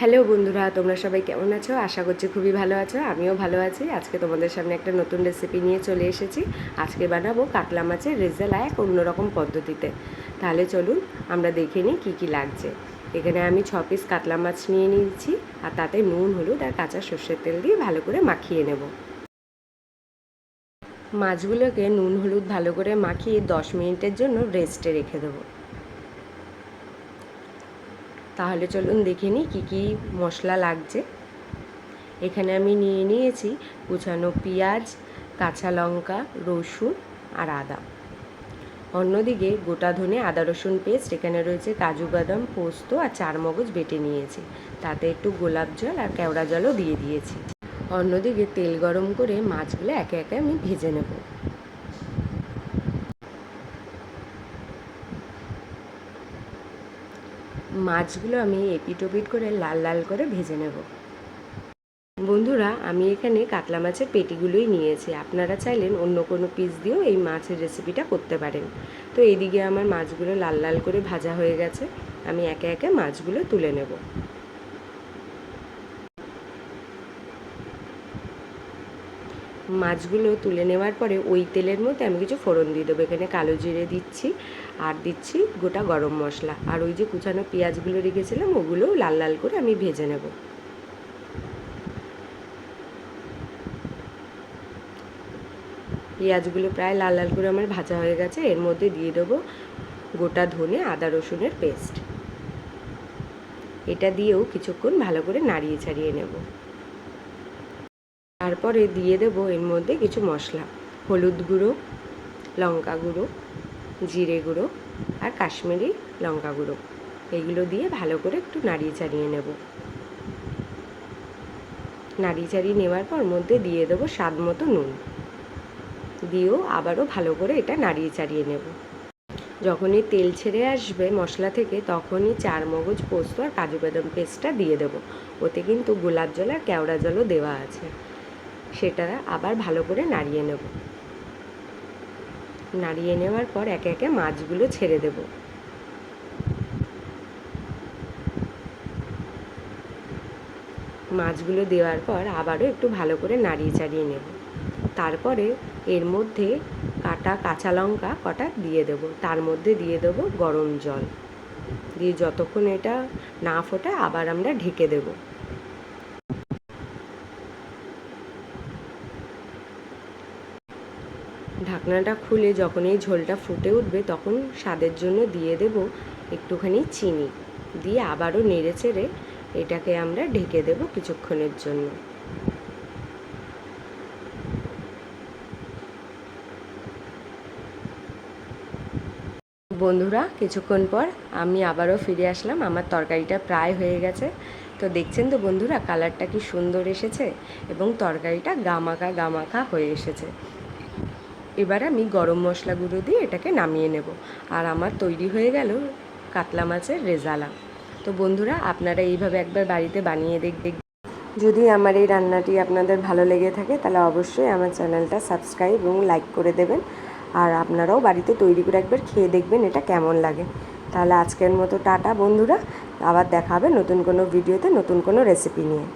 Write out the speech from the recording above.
Hello বন্ধুরা, তোমরা সবাই কেমন আছো? আশা করছি খুবই ভালো আছো, আমিও ভালো আছি। আজকে তোমাদের সামনে একটা নতুন রেসিপি নিয়ে চলে এসেছি। আজকে বানাবো কাতলা মাছের রেজালা এক অন্যরকম পদ্ধতিতে। তাহলে চলুন আমরা দেখে নিই কী কী লাগছে। এখানে আমি ছ পিস কাতলা মাছ নিয়ে নিয়েছি, আর তাতে নুন, হলুদ আর কাঁচা সর্ষের তেল দিয়ে ভালো করে মাখিয়ে নেব। মাছগুলোকে নুন, হলুদ ভালো করে মাখিয়ে দশ মিনিটের জন্য রেস্টে রেখে দেবো। তাহলে চলুন দেখে নিই কী কী মশলা লাগছে। এখানে আমি নিয়ে নিয়েছি কুচানো পেঁয়াজ, কাঁচা লঙ্কা, রসুন আর আদা। অন্যদিকে গোটা ধনে আদা, রসুন পেস্ট, এখানে রয়েছে কাজু বাদাম, পোস্ত আর চার মগজ বেটে নিয়েছি। তাতে একটু গোলাপ জল আর কেওড়া জলও দিয়ে দিয়েছি। অন্যদিকে তেল গরম করে মাছগুলো একে একে আমি ভেজে নেব। মাছগুলো আমি এপিটোপিট করে লাল লাল করে ভেজে নেব। বন্ধুরা, আমি এখানে কাতলা মাছের পেটিগুলোই নিয়েছি। আপনারা চাইলেন অন্য কোনো পিস দিয়েও এই মাছের রেসিপিটা করতে পারেন। তো এইদিকে আমার মাছগুলো লাল লাল করে ভাজা হয়ে গেছে। আমি একে একে মাছগুলো তুলে নেব। মাছগুলো তুলে নেওয়ার পরে ওই তেলের মধ্যে আমি কিছু ফোড়ন দিয়ে দেবো। এখানে কালো জিরে দিচ্ছি আর দিচ্ছি গোটা গরম মশলা। আর ওই যে কুচানো পেঁয়াজগুলো রেখেছিলাম, ওগুলোও লাল লাল করে আমি ভেজে নেব। পেঁয়াজগুলো প্রায় লাল লাল করে আমার ভাজা হয়ে গেছে। এর মধ্যে দিয়ে দেবো গোটা ধনে, আদা, রসুনের পেস্ট। এটা দিয়েও কিছুক্ষণ ভালো করে নাড়িয়ে ছাড়িয়ে নেব। তারপরে দিয়ে দেব এর মধ্যে কিছু মশলা। হলুদ গুঁড়ো, লঙ্কা গুঁড়ো, জিরে গুঁড়ো আর কাশ্মীরি লঙ্কা গুঁড়ো। এগুলো দিয়ে ভালো করে একটু নাড়িয়ে চাড়িয়ে নেব। নাড়িয়ে চাড়িয়ে নেওয়ার পর মধ্যে দিয়ে দেবো স্বাদ মতো নুন। দিয়েও আবারও ভালো করে এটা নাড়িয়ে চাড়িয়ে নেব। যখনই তেল ছেড়ে আসবে মশলা থেকে তখনই চার মগজ পোস্ত আর কাজু বাদাম পেস্টটা দিয়ে দেবো। ওতে কিন্তু গোলাপ জল আর কেওড়া জলও দেওয়া আছে। সেটা আবার ভালো করে নাড়িয়ে নেব। নাড়িয়ে নেওয়ার পর একে একে মাছগুলো ছেড়ে দেব। মাছগুলো দেওয়ার পর আবারও একটু ভালো করে নাড়িয়ে চাড়িয়ে নেব। তারপরে এর মধ্যে কাটা কাঁচা লঙ্কা কটা দিয়ে দেব। তার মধ্যে দিয়ে দেবো গরম জল। দিয়ে যতক্ষণ এটা না ফোটায় আবার আমরা ঢেকে দেবো। ঢাকনাটা খুলে যখন এই ঝোলটা ফুটে উঠবে তখন স্বাদের জন্য দিয়ে দেব একটুখানি চিনি। দিয়ে আবারও নেড়ে চেড়ে এটাকে আমরা ঢেকে দেব কিছুক্ষণের জন্য। বন্ধুরা, কিছুক্ষণ পর আমি আবারও ফিরে আসলাম। আমার তরকারিটা প্রায় হয়ে গেছে। তো দেখছেন তো বন্ধুরা, কালারটা কি সুন্দর এসেছে এবং তরকারিটা গামাকা গামাকা হয়ে এসেছে। এবার আমি গরম মশলা গুঁড়ো দিয়ে এটাকে নামিয়ে নেব। আর আমার তৈরি হয়ে গেল কাতলা মাছের রেজালা। তো বন্ধুরা, আপনারা এইভাবে একবার বাড়িতে বানিয়ে দেখ দেখ, যদি আমার এই রান্নাটি আপনাদের ভালো লেগে থাকে, তাহলে অবশ্যই আমার চ্যানেলটা সাবস্ক্রাইব এবং লাইক করে দেবেন। আর আপনারাও বাড়িতে তৈরি করে একবার খেয়ে দেখবেন এটা কেমন লাগে। তাহলে আজকের মতো টাটা বন্ধুরা। আবার দেখা হবে নতুন কোনো ভিডিওতে, নতুন কোনো রেসিপি নিয়ে।